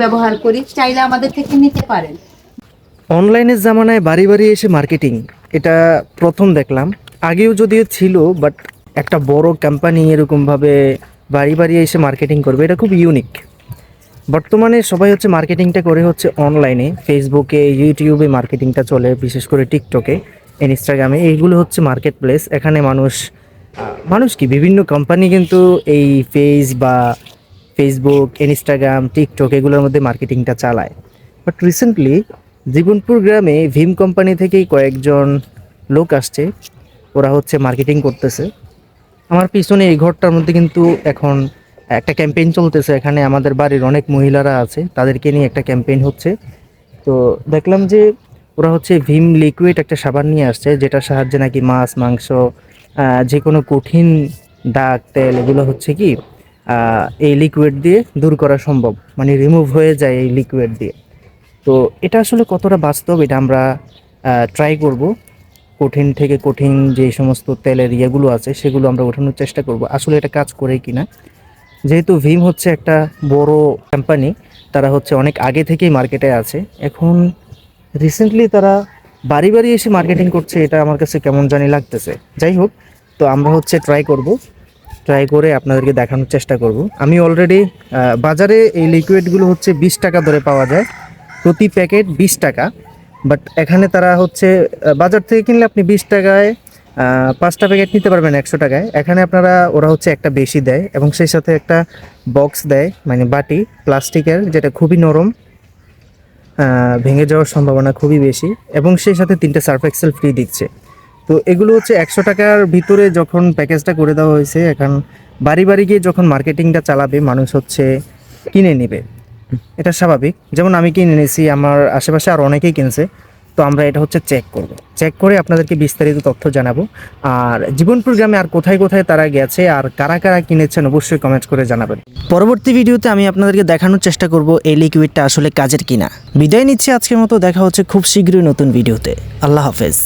ব্যবহার করি অনলাইনের জামানায় বাড়ি বাড়ি এসে মার্কেটিং, এটা প্রথম দেখলাম। আগেও যদিও ছিল, বাট একটা বড় কোম্পানি এরকমভাবে বাড়ি বাড়ি এসে মার্কেটিং করবে, এটা খুব ইউনিক বর্তমানে সবাই হচ্ছে মার্কেটিংটা করে হচ্ছে অনলাইনে ফেসবুকে ইউটিউবে মার্কেটিংটা চলে, বিশেষ করে টিকটকে ইনস্টাগ্রামে এইগুলো হচ্ছে মার্কেট প্লেস এখানে মানুষ মানুষ কি? বিভিন্ন কোম্পানি কিন্তু এই ফেস বা ফেসবুক ইনস্টাগ্রাম টিকটক এগুলোর মধ্যে মার্কেটিংটা চালায়। বাট রিসেন্টলি জীবনপুর গ্রামে ভীম কোম্পানি থেকেই কয়েকজন লোক আসছে। ওরা হচ্ছে মার্কেটিং করতেছে। আমার পিছনে এই ঘরটার মধ্যে কিন্তু এখন একটা ক্যাম্পেইন চলতেছে। এখানে আমাদের বাড়ির অনেক মহিলারা আছে। তাদেরকে নিয়ে একটা ক্যাম্পেইন হচ্ছে। তো দেখলাম যে ওরা হচ্ছে ভীম লিকুইড একটা সাবান নিয়ে আসছে, যেটার সাহায্যে নাকি মাছ, মাংস যে কোনো কঠিন দাগ, তেল, এগুলো হচ্ছে কি এই লিকুইড দিয়ে দূর করা সম্ভব মানে রিমুভ হয়ে যায় এই লিকুইড দিয়ে। তো এটা আসলে কতটা বাস্তব, এটা আমরা ট্রাই করব। কঠিন থেকে কঠিন যে সমস্ত তেলের ইয়েগুলো আছে, সেগুলো আমরা ওঠানোর চেষ্টা করব। আসলে এটা কাজ করে কি না যেহেতু ভিম হচ্ছে একটা বড় কোম্পানি তারা হচ্ছে অনেক আগে থেকেই মার্কেটে আছে। এখন রিসেন্টলি তারা বাড়ি বাড়ি এসে মার্কেটিং করছে, এটা আমার কাছে কেমন জানি লাগতেছে। যাই হোক, তো আমরা হচ্ছে ট্রাই করব। ট্রাই করে আপনাদেরকে দেখানোর চেষ্টা করব। আমি অলরেডি বাজারে এই লিকুইডগুলো হচ্ছে বিশ টাকা ধরে পাওয়া যায়। প্রতি প্যাকেট বিশ টাকা। বাট এখানে তারা হচ্ছে বাজার থেকে কিনলে আপনি বিশ টাকায় পাঁচটা প্যাকেট নিতে পারবেন একশো টাকায়। এখানে আপনারা, ওরা হচ্ছে একটা বেশি দেয় এবং সেই সাথে একটা বক্স দেয় মানে বাটি প্লাস্টিকের যেটা খুবই নরম। ভেঙে যাওয়ার সম্ভাবনা খুবই বেশি এবং সেই সাথে তিনটে সার্ফ এক্সেল ফ্রি দিচ্ছে। তো এগুলো হচ্ছে একশো টাকার ভিতরে যখন প্যাকেজটা করে দেওয়া হয়েছে, এখন বাড়ি বাড়ি গিয়ে যখন মার্কেটিংটা চালাবে, মানুষ হচ্ছে কিনে নেবে। এটা স্বাভাবিক। যেমন আমি কিনে নিয়েছি আমার আশেপাশে আর অনেকেই কিনছে। তো আমরা এটা হচ্ছে চেক করব। চেক করে আপনাদেরকে বিস্তারিত তথ্য জানাব। আর জীবন প্রোগ্রামে আর কোথায় কোথায় তারা গেছে আর কারা কারা কিনেছেন অবশ্যই কমেন্ট করে জানাবেন। পরবর্তী ভিডিওতে আমি আপনাদেরকে দেখানোর চেষ্টা করব এই লিকুইডটা আসলে কাজের কিনা। বিদায় নিচ্ছি আজকের মতো। দেখা হচ্ছে খুব শীঘ্রই নতুন ভিডিওতে। আল্লাহ হাফেজ।